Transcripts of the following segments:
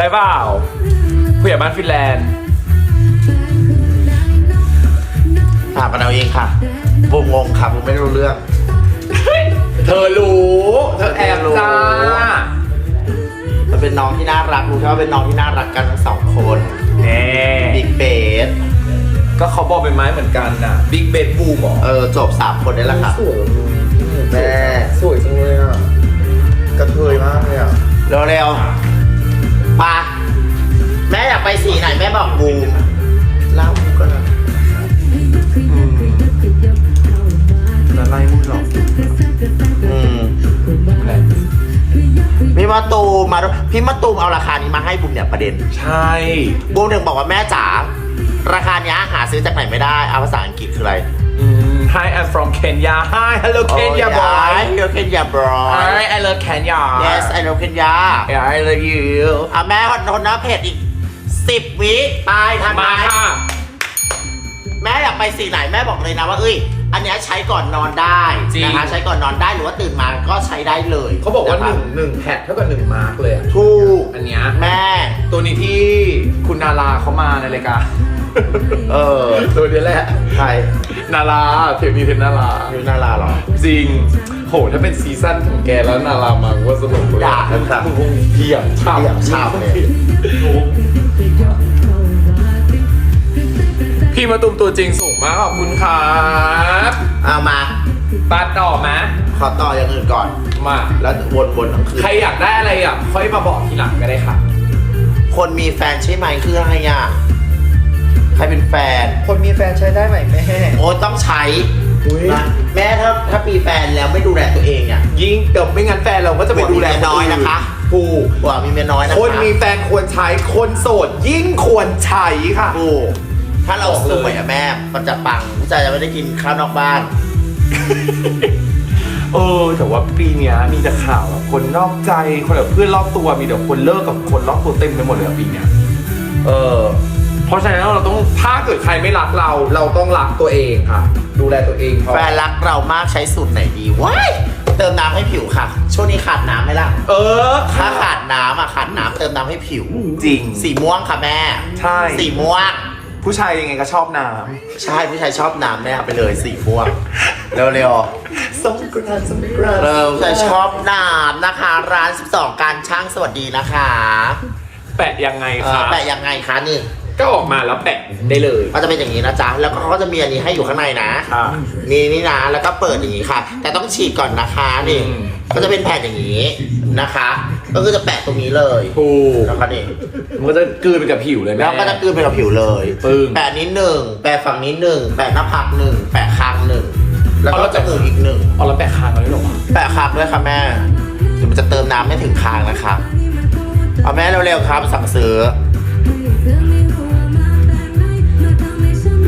ใช่เปล่าผู้ใหญ่บ้านฟินแลนด์ถามกันเอาเองค่ะบุมงงค่ะบุมไม่รู้เรื่อง เธอรู้ เธอแอบจ้ามันเป็นน้องที่น่ารักรู้แค่ว่าเป็นน้องที่น่ารักกันทั้งสองคนแน่บิ๊กเบสก็เขาบอกเป็นไม้เหมือนกันน่ะบิ๊กเบดบูมหรอเออจบสามคนได้แล้วค่ะสวยแม่สวยจังเลยอะกระเทยมากเลยอะเร็วๆ ปาแม่อยากไปสีไหนแม่บอกบูมเล่าบูมก็นะละลายมือหรออืมพี่มาตูมมาพี่มาตูมเอาราคานี้มาให้บูมเนี่ยประเด็น ใช่บูมถึงบอกว่าแม่จ๋าราคาเนี้ยหาซื้อจากไหนไม่ได้เอาภาษาอังกฤษคืออะไร อืม Hi I'm from Kenya Hi hello Kenya boy Hello Kenya boy Hi I love Kenya Yes I know Kenya Yeah I love you อะแม่ทนหน้าเพจอีกสิบวิตายทันไหมมาค่ะแม่อยากไปสีไหนแม่บอกเลยนะว่าเอ้ยอันเนี้ยใช้ก่อนนอนได้จริงนะคะใช้ก่อนนอนได้หรือว่าตื่นมาก็ใช้ได้เลยเขาบอกว่าหะคะนึ่งหนึ่งแพทเท่ากับหนึ่งมาร์กเลยอะถูกอันเนี้ยแม่ตัวนี้ที่คุณนาราเขามาในรายการ เออตัวนี้แหละใครนาราเทปนี้เทปนารายูนาราเหรอ จริง โห ถ้าเป็นซีซั่นของแกแล้วนารามาก็สนุกเลยด่ากันครับมึงคงเหี่ยมฉ่ำเหี่ยมฉ่ำเลย พี่มาตุมตัวจริงสูงมากขอบคุณครับเอามา ตัดต่อไหมขอต่ออย่างอื่นก่อน มา แล้ววนๆทั้งคืน ใครอยากได้อะไรอะ ค่อยมาบอกทีหลังก็ได้ค่ะ คนมีแฟนใช่ไหมคืออะไรอะ ใครเป็นแฟน คนมีแฟนใช้ได้ไหมแม่โอ้ต้องใช้อุ๊ยนะแม่ถ้าถ้ามีแฟนแล้วไม่ดูแลตัวเองอะยิ่งเดี๋ยวไม่งั้นแฟนเราก็จะไปดูแลหัวมีเมียน้อยนะคะถูกว่ามีเมียน้อยนะคะคนมีแฟนควรใช้คนโสดยิ่งควรใช้ค่ะถูกถ้าเราบอกสเลยวยอะแม่มันจะปังผู้ชายจะไม่ได้กินข้าวนอกบ้านเออแต่ว่าปีเนี้ยมีแต่ข่าวอะคนนอกใจคนแบบเพื่อนรอบตัวมีแต่คนเลิกกับคนรอบตัวเต็มไปหมดเลยอะปีเนี้ยเออ เพราะฉะนั้นเราต้องถ้าเกิดใครไม่รักเรา เราต้องรักตัวเองค่ะ ดูแลตัวเองพอแฟนรักเรามากใช้สูตรไหนดีว้ายเติมน้ำให้ผิวค่ะ ช่วงนี้ขาดน้ำไหมล่ะ เออถ้าขาดน้ำอะขาดน้ำเติมน้ำให้ผิว จริง สีม่วงค่ะแม่ ใช่ สีม่วง ผู้ชายยังไงก็ชอบน้ใช่ผู้ชายชอบน้ำแม่เอาไปเลยสีม่วง เร็วำสงกรานต์สงกรานๆต์เร็วผู้ชายชอบน้ำนะคะ ร้าน 12 การช่างสวัสดีนะคะแปะยังไงเออคะแปะยังไงคะนี่ ก็ออกมาแล้วแปะได้เลย ก็จะเป็นอย่างนี้นะจ๊ะ แล้วก็เขาก็จะมีอันนี้ให้อยู่ข้างในนะค่ะมีนี่นะ แล้วก็เปิดอย่างนี้ค่ะ แต่ต้องฉีดก่อนนะคะนี่อืม ก็จะเป็นแผ่นอย่างนี้นะคะ ก็คือจะแปะตรงนี้เลยถูกแล้วก็นี่มันก็จะกลืนไปกับผิวเลยแม่ แล้วก็จะกลืนไปกับผิวเลยปึ้ง แปะนี้หนึ่งแปะฝั่งนี้หนึ่งแปะหน้าผากหนึ่งแปะคางหนึ่งแล้วก็จมูกอีกหนึ่ง เอาแล้วแปะคางเราได้หรอวะแปะคางด้วยค่ะแม่เดี๋ยวมันจะเติมน้ำไม่ถึงคางนะคะเอาแม่เร็วๆครับสั่งซื้อ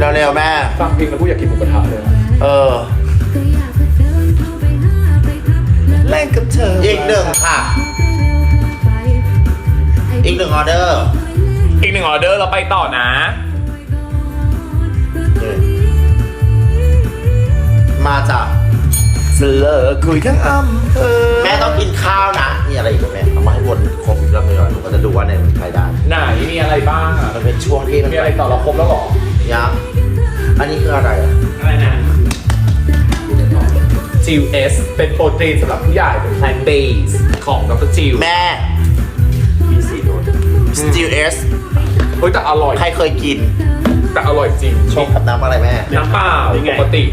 เร็วๆแม่ ฟังเพลงแล้วกูอยากกินหมูกระทะเลยอะเออ เล่นกับเธออีกหนึ่งค่ะ อีกหนึ่งออเดอร์ อีกหนึ่งออเดอร์เราไปต่อนะ มาจากเลิกคุยทั้งอำเภอแม่ต้องกินข้าวนะนี่อะไรอีกไหมแม่เอามาให้วนครบอีกรอบหนึงก่อนหนูก็จะดูว่าในมันใครได้ไหนมีอะไรบ้างอะมันเป็นช่วงที่มันมีอะไรต่อเราครบแล้วเหรอ ยังอันนี้คืออะไรอะอะไรนะ GS เป็นโปรตีนสำหรับผู้ใหญ่เป็น plant based ของดรจิวแม่ Steel S เฮ้ยแต่อร่อยใครเคยกินแต่อร่อยจริงชงกับน้ำอะไรแม่น้ำเปล่าปกติ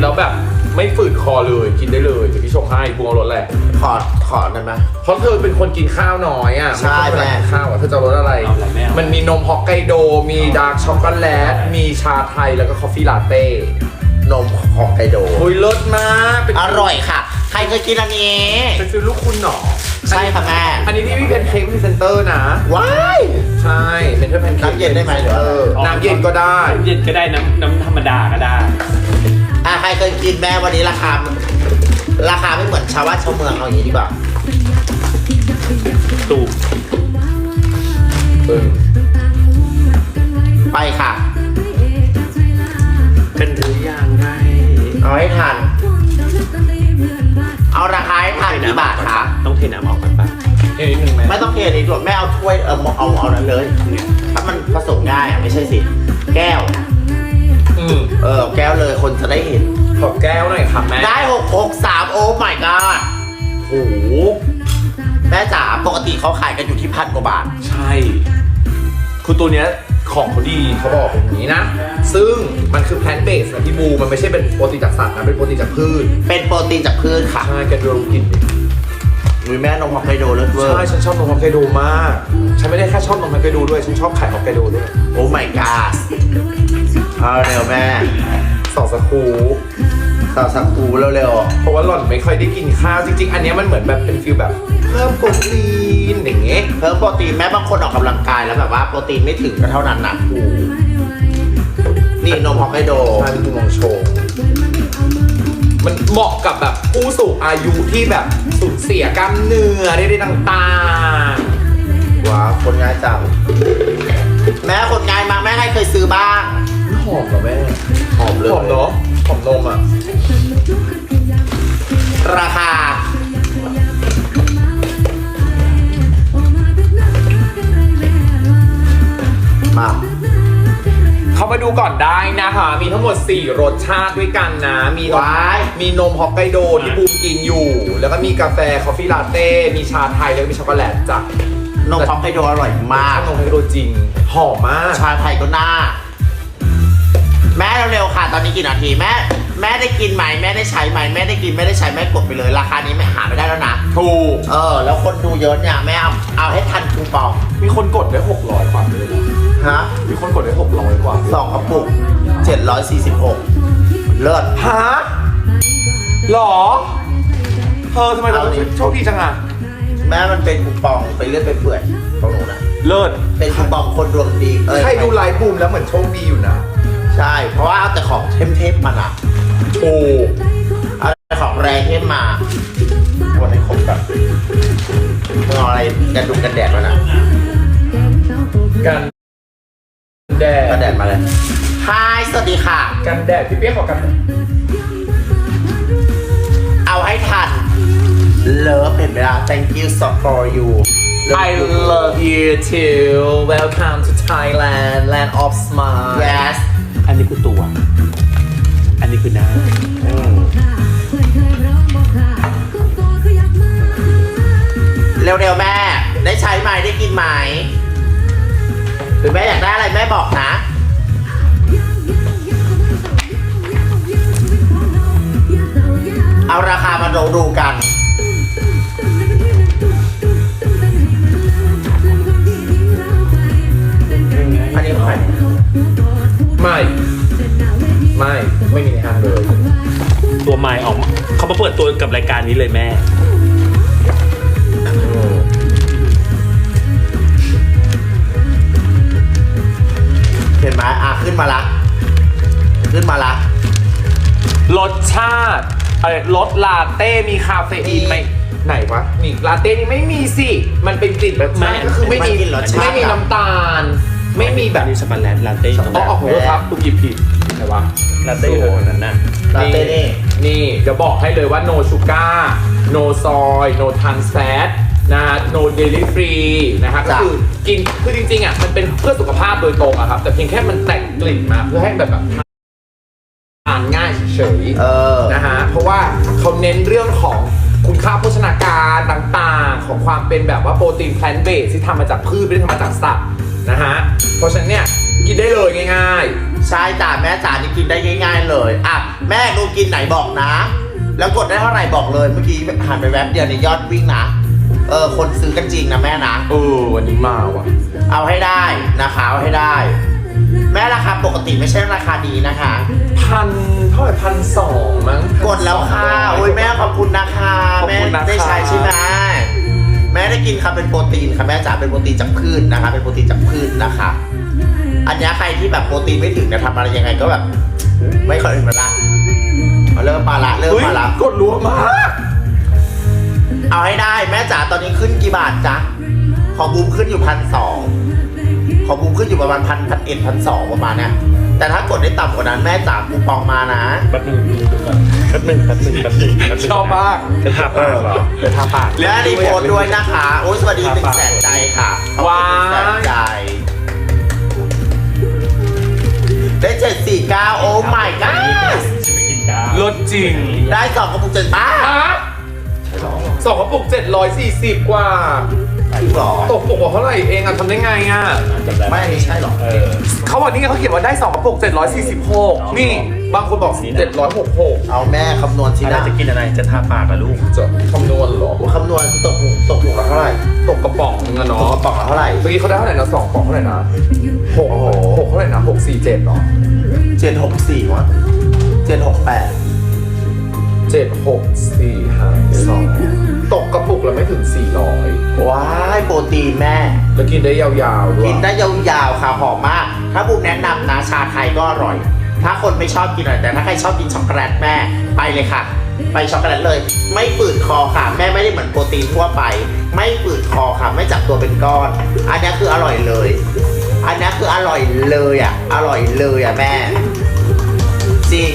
แล้วแบบ ไม่ฝืดคอเลยกินได้เลยจะพี่ชงให้ปรุงเอารสแหละขอขอนั่นไหม เพราะเธอเป็นคนกินข้าวน้อยอะใช่ไม่ค่อยแม่กินข้าวอะเธอจะเอารสอะไร เอาอะไรแม่เอามั มันมีนมฮอกไกโด มีดาร์กช็อกโกแลตมีชาไทยแล้วก็คอฟฟี่ลาเต้นมของไกโด โอ้ยเลิศมากเป็นอร่อยค่ะ ใครเคยกินอันนี้ เป็นฟิลลูกคุณหนอใช่ค่ะแม่ อันนี้พี่พี่เป็นเค้กพรีเซนเตอร์นะ ว้าย ใช่เป็นเทอร์แพนเค้กน้ำเย็นได้ไหมหรือว่า เออน้ำเย็นก็ได้น้ำเย็นก็ได้น้ำน้ำธรรมดาก็ได้ อะใครเคยกินแม่วันนี้ราคาราคาไม่เหมือนชาวบ้านชาวเมืองเอาอย่างนี้ดีกว่าตูบเออไปค่ะ เป็นหรือยังไงเอาให้ทัน เอาราคาให้ทันกี่บาทคะต้องเทน้ำออกกันปะเอ้ยนิดนึงไหมไม่ต้องเทอันนี้ด้วยแม่เอาถ้วยเออเอาเอาเอานั้นเลยถ้ามันผสมง่ายอะไม่ใช่สิ แก้ว ขอแก้วหน่อยค่ะแม่ได้หกหกสามโอ้ my god โอ้โหแม่จ๋าปกติเขาขายกันอยู่ที่พันกว่าบาท ใช่ คือตัวเนี้ยของเขาดีเขาบอกอย่างนี้นะ ซึ่งมันคือแพลนเบสนะพี่บู มันไม่ใช่เป็นโปรตีนจากสัตว์นะ เป็นโปรตีนจากพืช เป็นโปรตีนจากพืชค่ะ ใช่แกดูกลิ่นดิมีแม่นมฮอกไกโดเลิศเวอร์ ใช่ ฉันชอบนมฮอกไกโดมาก ฉันไม่ได้แค่ชอบนมฮอกไกโดด้วย ฉันชอบไข่ฮอกไกโดด้วย โอ้ my god เอาเร็วแม่ สองสกูสาวสักกูเร็วเพราะว่าหล่อนไม่ค่อยได้กินข้าวจริงๆ อันเนี้ยมันเหมือนแบบเป็นฟิลแบบเพิ่มโปรตีนอย่างเงี้ยๆเพิ่มโปรตีนแม่บางคนออกกำลังกายแล้วแบบว่าโปรตีนไม่ถึงก็เท่านั้นนะนี่นมฮอกไกโดใช่เป็นมองโชว์มันเหมาะกับแบบผู้สูงอายุที่แบบสูญเสียกล้ามเนื้อได้ได้ต่างว้าวคนง่ายจังแม่คนง่ายมากแม่ใครเคยซื้อบ้าง อมเหรอแม่หอมเลยหอมเนาะหอมนมอะ ราคา มา เข้ามาดูก่อนได้นะคะ มีทั้งหมด 4 รสชาติด้วยกันนะ มีนมว้าย มีนมฮอกไกโดที่บูมกินอยู่ แล้วก็มีกาแฟคอฟฟี่ลาเต้ มีชาไทย แล้วก็มีช็อกโกแลตจ้ะนมฮอกไกโดอร่อยมาก นมฮอกไกโดจริง หอมมาก ชาไทยก็น่าแม่ เร็วๆค่ะ ตอนนี้กี่นาทีแม่แม่ได้กินไหมแม่ได้ใช้ไหมแม่ได้กินไม่ได้ใช้แม่กดไปเลย ราคานี้แม่หาไม่ได้แล้วนะถูกเออ แล้วคนดูเยอะเนี่ยแม่เอาเอาให้ทันคูปองมีคนกดได้ 600กว่าเลยนะฮะมีคนกดได้ 600กว่าสองกระปุก746เลิศฮะหรอ เธอทำไมเราเอาดิโชคดีจังอะ แม่มันเป็นคูปองไปเรื่อยไปเปื่อยของหนูนะเลิศเป็นคูปองคนดวงดีเอ้ย ใครดูไลฟ์บูมแล้วเหมือนโชคดีอยู่นะ ใช่ เพราะว่าเอาแต่ของเทมๆมานะถูกเอาแต่ของแรงเทมมาวันนี้ครบแบบมึงเอาอะไรกันดุกันแดดมานะกันแดกันแดดดมาเลยฮายสวัสดีค่ะ กันแดดพี่เปี๊ยกขอกัน เอาให้ทัน เลิฟเห็นไหมล่ะ thank you so for you I love you too Welcome to Thailand Land of Smile yes อันนี้คือตัว อันนี้คือหน้าเร็วๆแม่ ได้ใช้ไหมได้กินไหมหรือแม่อยากได้อะไรแม่บอกนะ เอาราคามาดูดูกัน อันนี้เท่าไหร่ ไม่ ไม่ไม่มีในห้างเลย ตัวไม้ออกมาเขามาเปิดตัวกับรายการนี้เลยแม่ เห็นไหมอะขึ้นมาละ ขึ้นมาละ รสชาติเอ้ยรสลาเต้มีคาเฟอีนไหมไหนวะนี่ลาเต้นี่ไม่มีสิ มันเป็นกลิ่นแบบไม่ก็คือไม่มีมันกลิ่นรสชาติ ไม่มีน้ำตาล ไม่มีแบบอันนี้ช็อกโกแลตลาเต้ช็อกโกต้องแลออกตหัวครับตุกหยิบผิดไหนวะลาเต้อยู่ตรงนั้นน่ะลาเต้นี่นี่จะบอกให้เลยว่า no sugar no soy no trans fat นะฮะ no dairy free นะฮะก็จ้ะคือกินคือจริงๆอะมันเป็นเพื่อสุขภาพโดยตรงอะครับแต่เพียงแค่มันแต่งกลิ่นมาเพื่อให้แบบแบบทานง่ายเฉยๆเออนะฮะเพราะว่าเขาเน้นเรื่องของคุณค่าโภชนาการต่างๆ ของความเป็นแบบว่าโปรตีนแพลนเบสที่ทำมาจากพืชไม่ได้ทำมาจากสัตว์ นะฮะ เพราะฉะนั้นเนี่ยกินได้เลยง่ายใช่จ้าแม่จ๋านี่กินได้ง่าย ๆ เลยอะแม่ดูกินไหนบอกนะ แล้วกดได้เท่าไหร่บอกเลยเมื่อกี้หันไปแวบเดียวในยยอดวิ่งนะเออคนซื้อกันจริงนะแม่นะ ๆ เออวันนี้มาว่ะ เอาให้ได้นะคะเอาให้ได้ แม่ราคาปกติไม่ใช่ราคาดีนะคะ พันเท่าไหร่พันสองมั้ง กดแล้วค่ะโอ้ยแม่ขอบคุณนะคะ ขอบแม่คุณนะคะ ได้ใช้ใช่ไหม แม่ได้กินค่ะเป็นโปรตีนค่ะแม่จ๋าเป็นโปรตีนจากพืชนะคะ เป็นโปรตีนจากพืชนะคะ อันเนี้ยใครที่แบบโปรตีนไม่ถึงเนี่ยทำอะไรยังไงก็แบบ ไม่ค่อยถึงเวลาเอาเริ่มมาละเริ่มเฮ้ยมาละกดรัวมากเอาให้ได้แม่จ๋าตอนนี้ขึ้นกี่บาทจ๊ะขอบูมขึ้นอยู่พันสองขอบูมขึ้นอยู่ประมาณพันพันเอ็ดพันสองประมาณเนี้ย แต่ถ้ากดได้ต่ำกว่านั้นแม่จ๋าคูปองมานะ แป๊บหนึงแป๊บหนึงแป๊บหนึงแป๊บหนึงแป๊บหนึงชอบมาก จะทาปากเหรอจะทาปาก และรีโพสต์ด้วยนะคะโอ้ยสวัสดีหนึ่งแสนใจค่ะขอบคุณว้าหนึ่งแสนยใจ ได้เจ็ดสี่เก้าโอ้ my god จะไปกินข้าว ลดจริงได้สองกระปุกเจ็ดป้าฮะ สองกระปุก740 กว่าจริงเหรอตกปกว่าเท่าไหร่เองอะทำได้ไงอะจำด้หไม่อันนี้ใช่หรอเออ เขาบอกนี่ไงเขาเขียนว่าได้2กระปุก746 นี่บางคนบอก766เอาแม่คำนวณทีทีนะน่าจะกินอะไรจะทาปากกับลูกจะคำนวณเหรอคำนวณตกถุงตกถุงละเท่าไหร่ตกกระป๋องนึงอะตเนาะกกระป๋องละเท่าไหร่เมื่อกี้เขาได้เท่าไหร่นะสองกระป๋องเท่าไหร่นะหกโอ้โหหกเท่าไหร่นะหกสี่เจ็ดเหรอเจ็ดหกสี่วะเจ็ดหกแปดเจ็ดหกสี่ห้าสอง ตกกระปุกละไม่ถึง 400 ว้ายโปรตีนแม่ แล้วกินได้ยาวๆด้วยกินได้ยาวๆค่ะหอมมาก ถ้าบุมแนะนำนะชาไทยก็อร่อย ถ้าคนไม่ชอบกินอะไรแต่ถ้าใครชอบกินช็อกโกแลตแม่ไปเลยค่ะ ไปช็อกโกแลตเลย ไม่ปืดคอค่ะ แม่ไม่ได้เหมือนโปรตีนทั่วไป ไม่ปืดคอค่ะ ไม่จับตัวเป็นก้อน อันนี้คืออร่อยเลย อันนี้คืออร่อยเลยอะ อร่อยเลยอะแม่ จริง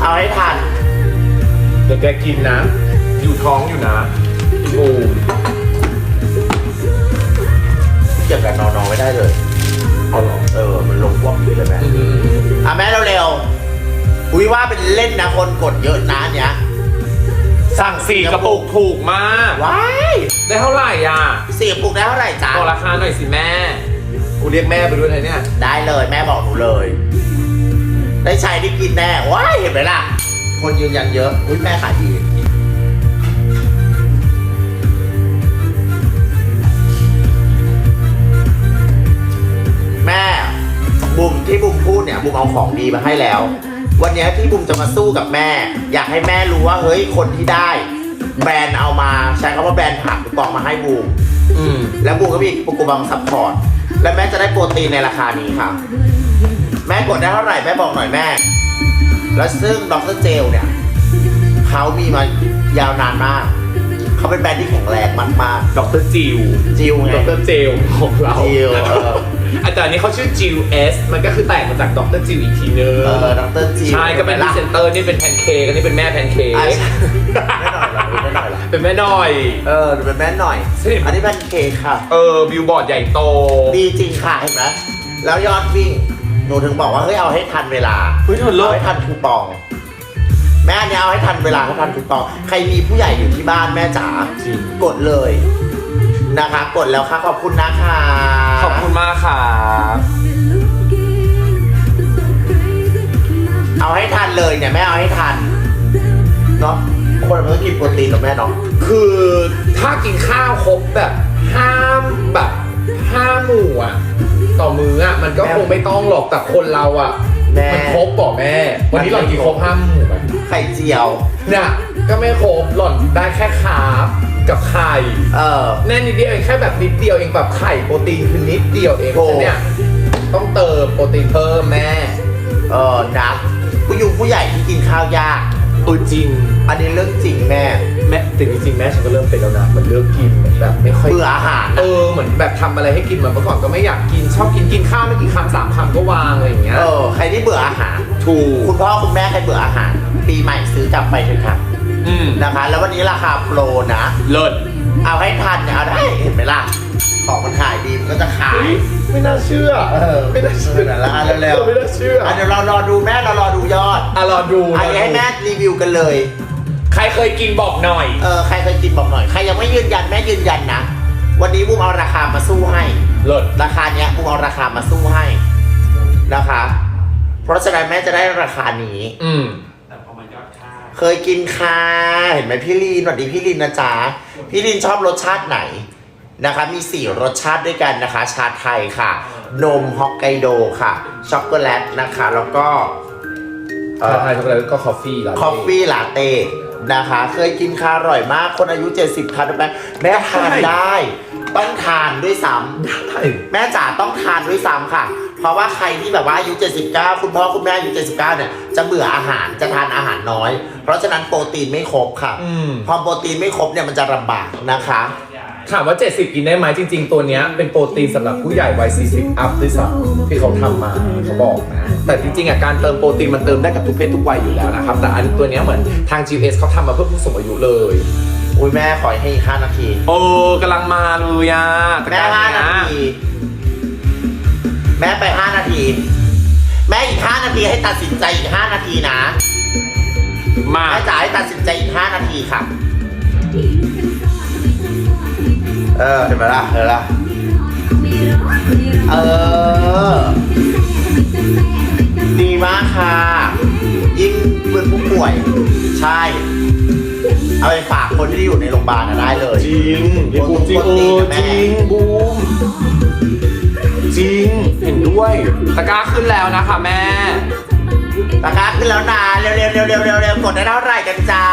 เอาให้ทัน เดี๋ยวแกกินนะอยู่ ท้องอยู่นะพี่บูมเกี่ยวกับนอนๆไม่ได้เลย เอาเหรอเออ มันลงพวกนี้เลยแม่อืมอะแม่เร็วๆอุ้ยว่าเป็นเล่นนะคนกดเยอะนะเนี้ยสั่งสี่กระปุกถูกมากว้ายได้เท่าไหร่อะสี่กระปุกได้เท่าไหร่จ๊ะบอกราคาหน่อยสิแม่กูเรียกแม่ไปด้วยเลยเนี่ย ได้เลยแม่บอกหนูเลย ได้ใช้ได้กินแน่ว้ายเห็นไหมล่ะ คนยืนยันเยอะอุ้ยแม่ขายดี บุมที่บุมพูดเนี่ยบุมเอาของดีมาให้แล้ว วันเนี้ยที่บุมจะมาสู้กับแม่ อยากให้แม่รู้ว่าเฮ้ยคนที่ได้ แบรนด์เอามาใช้คำว่าแบรนด์ผักกล่องมาให้บูมอืมแล้วบูมก็มีโปรโกบังซัพพอร์ตและแม่จะได้โปรตีนในราคานี้ค่ะ แม่กดได้เท่าไหร่แม่บอกหน่อยแม่ แล้วซึ่งดรเจลเนี่ยเขามีมายาวนานมาก เขาเป็นแบรนด์ที่แข็งแรงมากดรจิวๆจิวไงดรเจลของเรา จิวเออ อาจารย์นี้เขาชื่อจิวเอสมันก็คือแตกมาจากดรจิวอีกทีนึงเออดรจิวใช่ก็เป็นพรีเซนเตอร์นี่เป็นแพนเค้กอันนี้เป็นแม่แพนเค้กอะใช่แม่หน่อยเหรอแม่หน่อยเหรอเป็นแม่หน่อย เออดูเป็นแม่หน่อยใช่อันนี้แพนเค้กค่ะ เออบิลบอร์ดใหญ่โตดีจริงค่ะเห็นไหมแล้วยอดวิ่งหนูถึงบอกว่าเฮ้ยเอาให้ทันเวลาเฮ้ยเธอเลิศเอาให้ทันคูปอง แม่อันเนี้ยเอาให้ทันเวลาให้ทันคูปอง ใครมีผู้ใหญ่อยู่ที่บ้านแม่จ๋าจริงกดเลย นะคะกดแล้วค่ะขอบคุณนะคะขอบคุณมากค่ะ เอาให้ทันเลยเนี่ยแม่เอาให้ทันเนาะคนมันต้องกินโปรตีนกับแม่เนาะคือถ้ากินข้าวครบแบบห้ามแบบห้าหมู่อะต่อมื้ออะมันก็คงไม่ต้องหรอกแต่คนเราอะแม่มันครบป่ะแม่ วันนี้หล่อนกินครบห้าหมู่ไหมไข่เจียวเนี่ยก็ไม่ครบหล่อนได้แค่คาร์บ กับไข่ เออ แน่นิดเดียวเองแค่แบบนิดเดียวเองแบบไข่โปรตีนคือนิดเดียวเองโอ้ฉะเนี่ยต้องเติมโปรตีนเพิ่มแม่ เออนะผู้ยุงผู้ใหญ่ที่กินข้าวยาก เออจริง อันนี้เรื่องจริงแม่ แม่แต่จริงๆแม่ฉันก็เริ่มเป็นแล้วนะเหมือนเลิกกินเหมือนแบบไม่ค่อยเบื่ออาหาร เออเหมือนแบบทำอะไรให้กินเหมือนเมื่อก่อนก็ไม่อยากกินชอบกินกินข้าวไม่กี่คำสามคำก็วางอะไรอย่างเงี้ยเออ ใครที่เบื่ออาหาร ถูก คุณพ่อคุณแม่ใครเบื่ออาหาร ปีใหม่ซื้อกลับไปเถอะค่ะ อืม นะคะ แล้ววันนี้ราคาโปรนะ เลิศ เอาให้ทันเนี่ยเอาได้เห็นไหมล่ะ ของมันขายดีมันก็จะขาย ไม่น่าเชื่อเออไม่น่าเชื่อนั่นแหละอะเร็วๆ ไม่น่าเชื่ออะเดี๋ยวเรารอดูแม่เรารอดูยอดอะรอดูอันนี้ให้แม่รีวิวกันเลย ใครเคยกินบอกหน่อย เออใครเคยกินบอกหน่อย ใครยังไม่ยืนยันแม่ยืนยันนะ วันนี้บุ้มเอาราคามาสู้ให้ เลิศ ราคาเนี้ยบุ้มเอาราคามาสู้ให้นะคะ เพราะฉะนั้นแม่จะได้ราคานี้ อืมแต่พอมายอดค่า เคยกินค่ะเห็นไหมพี่ลีนสวัสดีพี่ลีนนะจ๊ะพี่ลีนชอบรสชาติไหนนะคะ มี4รสชาติด้วยกันนะคะ ชาไทยค่ะ นมฮอกไกโดค่ะ ช็อกโกแลตนะคะ แล้วก็เอ่อชาไทยช็อกโกแลตก็คอฟฟี่แล้วคอฟฟี่ลาเต้นะคะ เคยกินค่ะอร่อยมาก คนอายุ 70ทานได้ไหมแม่ทานได้ ต้องทานด้วยซ้ำแม่จ๋าต้องทานด้วยซ้ำค่ะ เพราะว่าใครที่แบบว่าอายุ 79 คุณพ่อคุณแม่อายุ 79 เนี่ย จะเบื่ออาหารจะทานอาหารน้อย เพราะฉะนั้นโปรตีนไม่ครบค่ะ อืม พอโปรตีนไม่ครบเนี่ยมันจะลำบากนะคะ ถามว่า 70 กินได้ไหมจริง ๆ ตัวเนี้ยเป็นโปรตีนสำหรับผู้ใหญ่วัย 40 อัพด้วยซ้ำที่เขาทำมาเขาบอกนะ แต่จริงๆอะการเติมโปรตีนมันเติมได้กับทุกเพศทุกวัยอยู่แล้วนะครับ แต่อันตัวเนี้ยเหมือนทาง GS เขาทำมาเพื่อผู้สูงอายุเลย อุ้ยแม่ขอให้อีกห้านาที โอ้กำลังมาเลยอะตะแม่กร้ห้าเนี้นายที แม่ไปห้านาที แม่อีกห้านาทีให้ตัดสินใจอีกห้านาทีนะมา แม่จ๋าให้ตัดสินใจอีกห้านาทีค่ะ เออเห็นไหมล่ะเห็นไหมล่ะเออ ดีมากค่ะ ยิ่งเป็นผู้ป่วย ใช่ เอาไปฝากคนที่อยู่ในโรงพยาบาลนะได้เลย จริงพี่บูมจริงเออจริงบูม จริงเห็นด้วยตะกร้าขึ้นแล้วนะคะแม่ราคาขึ้นแล้วนะเร็วๆเร็วๆเร็วๆเร็วๆเร็วๆกดได้เท่าไหร่กันจ้า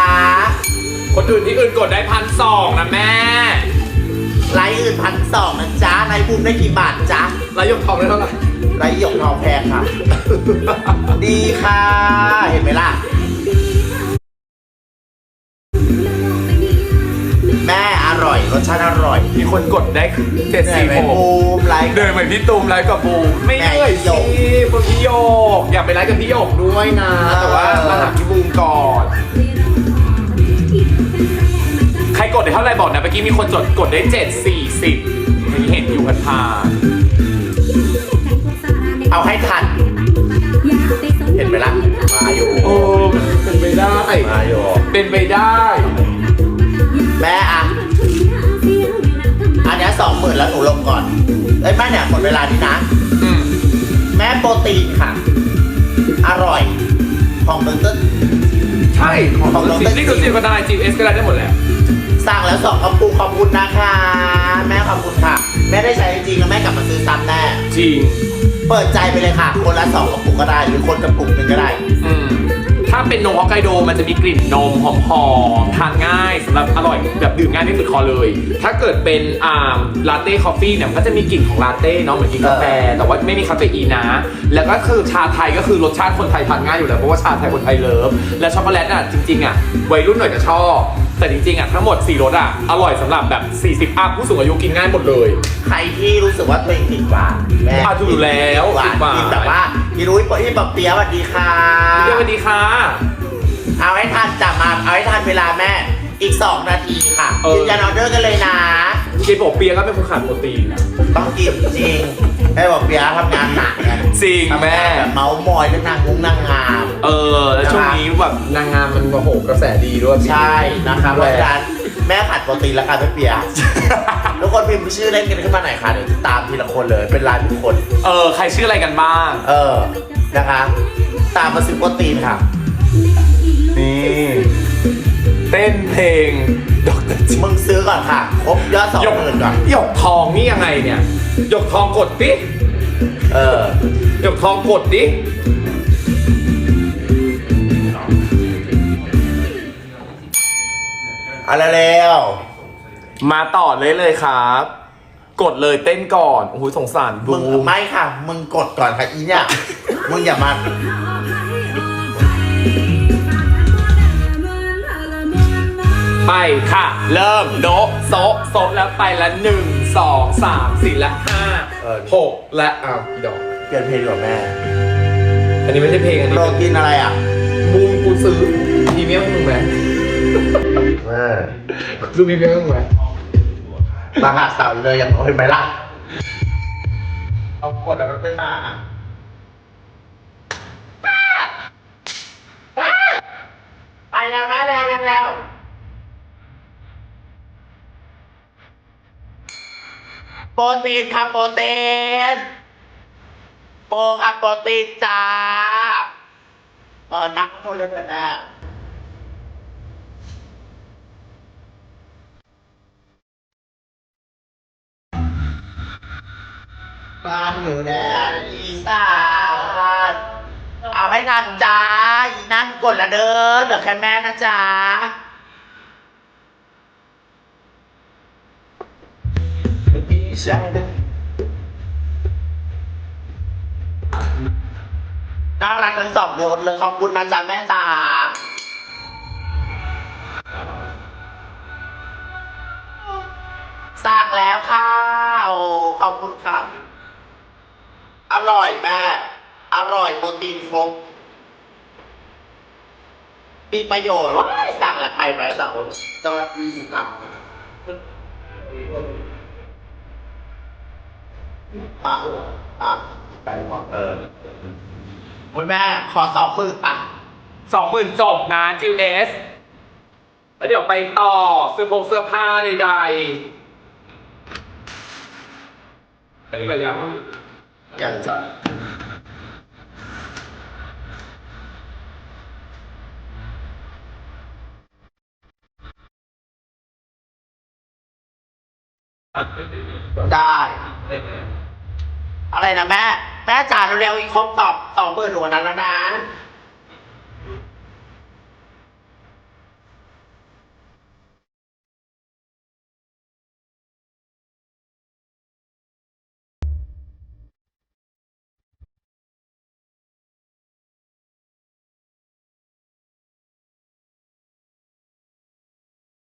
คนอื่นที่อื่นกดได้พันสองนะแม่ไลฟ์อื่นพันสองนะจ๊ะไลฟ์บูมได้กี่บาทจ๊ะแล้วยกทองได้เท่าไหร่ไลฟ์หยกทองแพงค่ะ ดีค่ะ เห็นไหมล่ะ แม่อร่อยรสชาติอร่อย มีคนกดได้เจ็ดเหนื่อยสี่ไหมหกบูมไลฟ์เดินเหมือนพี่ตูมไลฟ์กับบูมไม่เหนื่อยแม่พี่โยสิกคนพี่โยกอยากไปไลฟ์กับพี่โยกด้วยนะเออแต่ว่ามาหาพี่บูมก่อน ใครกดได้เท่าไหร่บอกนะเมื่อกี้มีคนจดกดได้เจ็ดสี่สิบเห็นอยู่ผ่านเอาให้ทัน เห็นไหมล่ะมาอยู่ๆโอ้เป็นไปได้มาอยู่เป็นไปได้ แม่อะ อันเนี้สองหมื่นแล้วหนูลงก่อนเอ้ยแม่เนี่ยหมดเวลานี้นะอืมแม่โปรตีนค่ะ อร่อย ของเบอร์เกอร์ใช่ของของเราเรา นี่คือซีก็ได้ GS ก็ได้ได้หมดแหละสั่งแล้วสองกระปุกขอบคุณนะคะ แม่ขอบคุณค่ะ แม่ได้ใช้จริงๆแล้วแม่กลับมาซื้อซ้ำแน่ จริง เปิดใจไปเลยค่ะ คนละสองกระปุกก็ได้ หรือคนกระปุกหนึ่งก็ได้ อืม ถ้าเป็นนมฮอกไกโดมันจะมีกลิ่นนมหอมๆทานง่ายสำหรับอร่อยแบบดื่มง่ายไม่ติดคอเลย ถ้าเกิดเป็นอ่าลาเต้คอฟฟี่เนี่ยมันก็จะมีกลิ่นของลาเต้เนาะเหมือนกินกาแฟแต่ว่าไม่มีคาเฟอีนนะ แล้วก็คือชาไทยก็คือรสชาติคนไทยทานง่ายอยู่แล้วเพราะว่าชาไทยคนไทยเลิฟและช็อกโกแลตอะจริงๆอะวัยรุ่นหน่อยจะชอบ แต่จริงๆอะทั้งหมด 4รสอะอร่อยสำหรับแบบ 40 อัพผู้สูงอายุกินง่ายหมดเลย ใครที่รู้สึกว่าตัวเองติดหวานแม่อะถูกอยู่แล้วหวานติดหวาน กินแบบว่าพี่รุ้ยพี่ปอเปียะสวัสดีค่ะ เรียกสวัสดีค่ะ เอาให้ทันจับมา เอาให้ทันเวลาแม่ อีก 2 นาทีค่ะเออ ยืนยันออเดอร์กันเลยนะ กินโปะเปียะก็เป็นคนขาดโปรตีนต้องกินจริงให้บอกเปียะทำงานหนักกันจริงแม่ทำานแบบเมาส์มอยเรื่องนางงงนางงาม เออ แล้วช่วงนี้แบบ นางงามมันโอ้โหกระแสดีด้วยใช่นะคะเพแหราะละฉะนั้นแม่ขัดโปรตีนแล้วกันไม่เปียะทุกคนพิมพ์ชื่อเล่นกันขึ้นมาหน่อยค่ะเดี๋ยวตามทีละคนเลยเป็นรายบุคคล เออ ใครชื่ออะไรกันบ้าง เออ นะคะ ตามมาซื้อโปรตีนค่ะ นี่ เต้นเพลงดรจิมึงซื้อก่อนค่ะ ครบยอดสองหยกหมื่นก่อนหยกทองนี่ยังไงเนี่ยหยกทองกดดิเออหยกทองกดดิเอาเร็วมาต่อเลยเลยครับ กดเลยเต้นก่อนโอ้โหสงสารๆบู มึงมไม่ค่ะ มึงกดก่อนค่ะอีเนี่ย มึงอย่ามา ไปค่ะ เริ่มโดะโซะโซะแล้วไปละหนึ่งสองสามสี่และห้าเออหกและอ้าวอีดอก เปลี่ยนเพลงดีกว่าแม่ อันนี้ไม่ใช่เพลงอันโปนี้รตีนอะไรอะบูมกูซื้อพรีเมียมให้มึงไหมเออดูพรีเมียมให้มึงไหมมาหาสาวเลยอย่างเห็นไหมล่ะ เอากดแล้วก็ไม่มาไปแล้วมาแล้วแล้ว โปรตีนครับโปรตีนโปรครับโปรตีนจ้าเออนักโทษเลยนะบ้านอยู่แดนอีสานเอาให้ทันจ้าอีนั่งกดละเด้อเหลือแค่แม่นะจ๊ะใช่น่ารักทั้งสองคนเลยขอบคุณนะจ๊ะแม่จ๋าสแล้วค่ะโอ้ขอบคุณครับ อร่อยแม่ อร่อยโปรตีนครบมีประโยชน์ว้าสั่งอะไรไปไหมสั่งสวัสดีครับอะอะ ไปก่อนเออโอ้ยแม่ขอสองหมือป่ะสองหมื่นจบงานจิวเอสแล้วเดี๋ยวไปต่อเสื้อผงเสื้อผ้าใดๆไปยังอย่างจะได้ อะไรนะแม่ แม่จ่ายเร็วๆอีกครบตอบสองเบอร์หนูนั้นแล้วนะ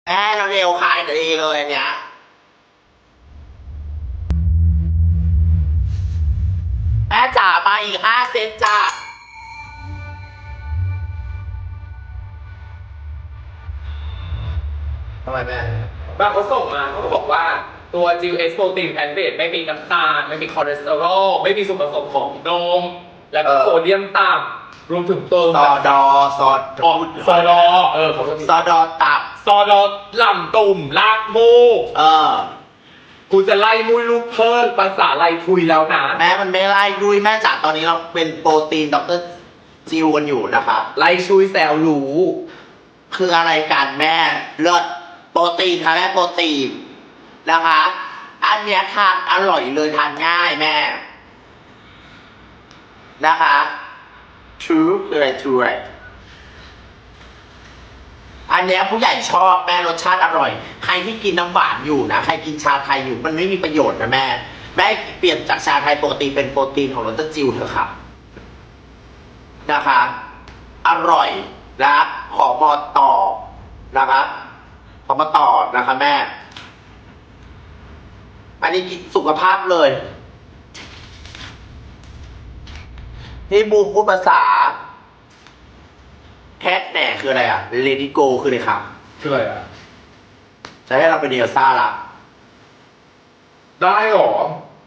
แม่เร็วๆขายดีเลยเนี่ย จ๋ามาอีกห้าเซนจ้าทำไมแม่บางเขาส่งมาเขาก็บอกว่าตัว GS โปรตีนแพนเบดไม่มีน้ำตาล ไม่มีคอเลสเตอรอล ไม่มีส่วนผสมของนม และก็เออโซเดียมต่ำรวมถึงเติมซอดอซอดอ๋อซอดอเออเขาจะมีซอดอตับซอดอลำตุ่มลากมูเออ กูจะไล่มุยลูกเพิ่มภาษาไล่ทุยแล้วนะ แม่มันไม่ไล่ดุยแม่จ๋าตอนนี้เราเป็นโปรตีนดรจิวกันอยู่นะครับไล่ชุยแซวหรูคืออะไรกันแม่เลิศโปรตีนค่ะแม่โปรตีนนะคะ อันเนี้ยทานอร่อยเลยทานง่ายแม่ นะคะ true คืออะไร true อันเนี้ยผู้ใหญ่ชอบแม่รสชาติอร่อย ใครที่กินน้ำหวานอยู่นะ ใครกินชาไทยอยู่มันไม่มีประโยชน์นะแม่ แม่เปลี่ยนจากชาไทยปกติเป็นโปรตีนของรสจิวเถอะครับนะคะ อร่อยนะขอมาต่อนะครับขอมาต่อนะคะแม่ อันนี้กินสุขภาพเลย นี่บูพูดภาษา แคทแหน่คืออะไรอะเลดี้โกคืออะไรครับคืออะไรอะ จะให้เราไปเดียซ่าละ ได้หรอ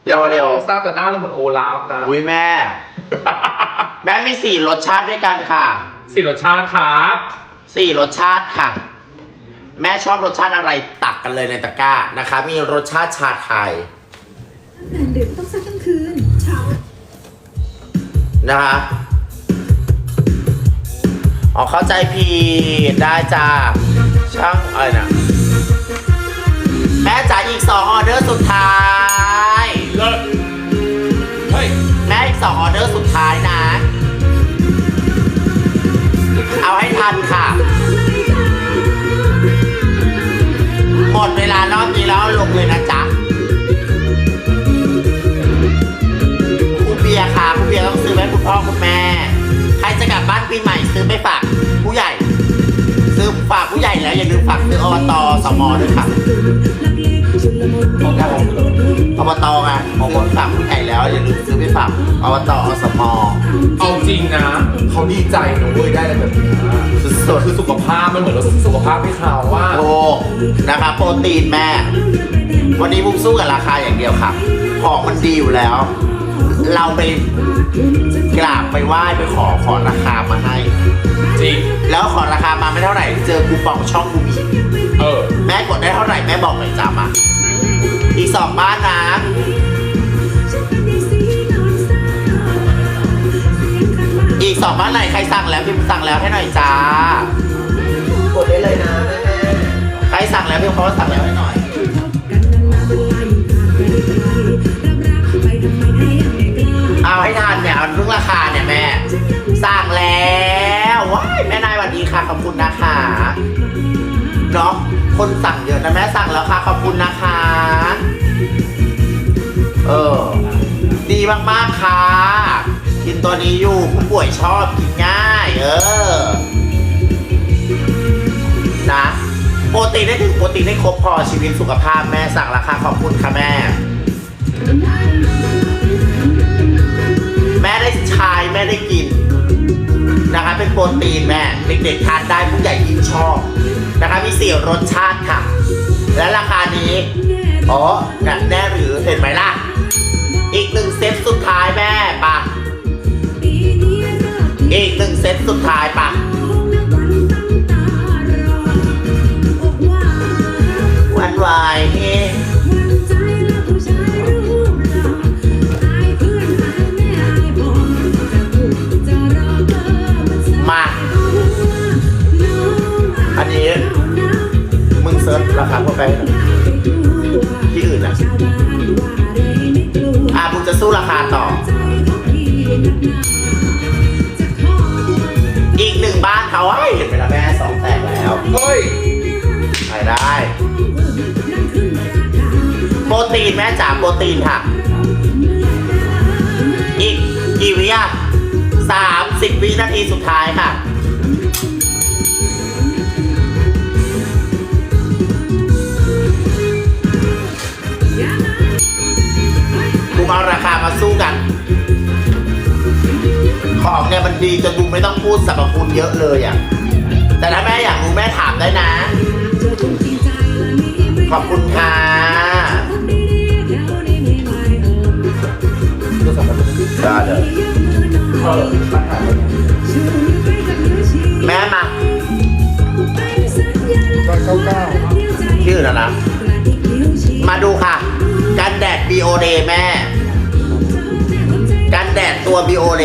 เดี๋ยวเร็วทราบแต่หน้าเราเหมือนโอลาฟนะอุ้ยแม่ แม่มีสี่รสชาติด้วยกันค่ะ สิรสชาติครับสี่รสชาติค่ะ แม่ชอบรสชาติอะไรตักกันเลยในตะกร้านะคะ มีรสชาติชาไทยงานดึกต้องซักทั้งคืน เช้านะคะ อ๋อเข้าใจผิดได้จ้าช่างอะไรนะแม่จ๋าอีกสองออเดอร์สุดท้าย เลิศเฮ้ยแม่อีกสองออเดอร์สุดท้ายนะ เอาให้ทันค่ะ หมดเวลารอบนี้แล้วลงเลยนะจ๊ะครูเบียร์ค่ะครูเบียร์ต้องซื้อไว้คุณพ่อคุณแม่ ใครจะกลับบ้านปีใหม่ซื้ อไปฝากผู้ใหญ่ ซื้อฝากผู้ใหญ่แล้วอย่าลืมฝากซื้ออบตสมด้วยค่ะอบตไงของคนฝากผู้ใหญ่แล้วอย่าลืมซื้อไปฝากอบตอสมเอาจริงนะ เขาดีใจนะเว้ยได้อะไรแบบนี้สุดคือสุขภาพมันเหมือนเราสุขภาพให้เขาว่าๆโอ้นะคะโปรตีนแม่ วันนี้บุ้มสู้กับราคาอย่างเดียวค่ะ ของมันดีอยู่แล้ว เราไปกราบ ไปไหว้ไปขอขอราคามาให้ จริง แล้วขอราคามาไม่เท่าไหร่ เจอคูปองช่องกูมีเออ แม่กดได้เท่าไหร่แม่บอกหน่อยจ้ามาอีกสองบ้านนะอีกสองบ้านไหนใครสั่งแล้วพิมพ์สั่งแล้วให้หน่อยจ้ากดได้เลยนะแม่ใครสั่งแล้วพิมพ์คำว่าสั่งแล้วให้หน่อย เอาให้ทันเนี่ยเอาทุกราคาเนี่ยแม่สั่งแล้วว้ายแม่นายสวัสดีค่ะขอบคุณนะคะเนาะคนสั่งเยอะนะแม่สั่งแล้วค่ะขอบคุณนะคะ เออ ดีมากๆค่ะ กินตัวนี้อยู่ผู้ป่วยชอบกินง่าย เออ นะโปรตีนได้ถึงโปรตีนให้ครบพอชีวิตสุขภาพแม่สั่งราคาขอบคุณค่ะแม่ ได้ใช้แม่ได้กินนะคะเป็นโปรตีนแม่เด็กๆทานได้ผู้ใหญ่ยิ่งชอบนะคะมีสี่รสชาติค่ะ และราคานี้อ๋อเนี่ยแน่หรือเห็นไหมล่ะ อีกหนึ่งเซตสุดท้ายแม่ปะอีกหนึ่งเซตสุดท้ายปะวันวายเฮ ร์ชราคาเข้าไปให้หน่อยที่อื่นนะอะมึงจะสู้ราคาต่อ อีกหนึ่งบ้านเขาเฮ้ยเห็นไหมล่ะแม่สองแตกแล้วเฮ้ยไปได้โปรตีนแม่จ๋าโปรตีนค่ะ อีกกี่วิอะสามสิบวินาทีสุดท้ายค่ะ เอาราคามาสู้กัน ของเนี่ยมันดีจนกูไม่ต้องพูดสรรพคุณเยอะเลยอะ แต่ถ้าแม่อยากรู้แม่ถามได้นะ ขอบคุณค่ะได้เลยเออปัญหาเลยแม่มาร้อยเก้าเก้าชื่อนะนะมาดูค่ะ กันแดด BOD แม่กันแแดดตัวบิโอเล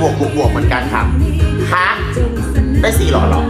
บวกบวกบวกเหมือนกันครับฮะได้สี่หลอดหรอ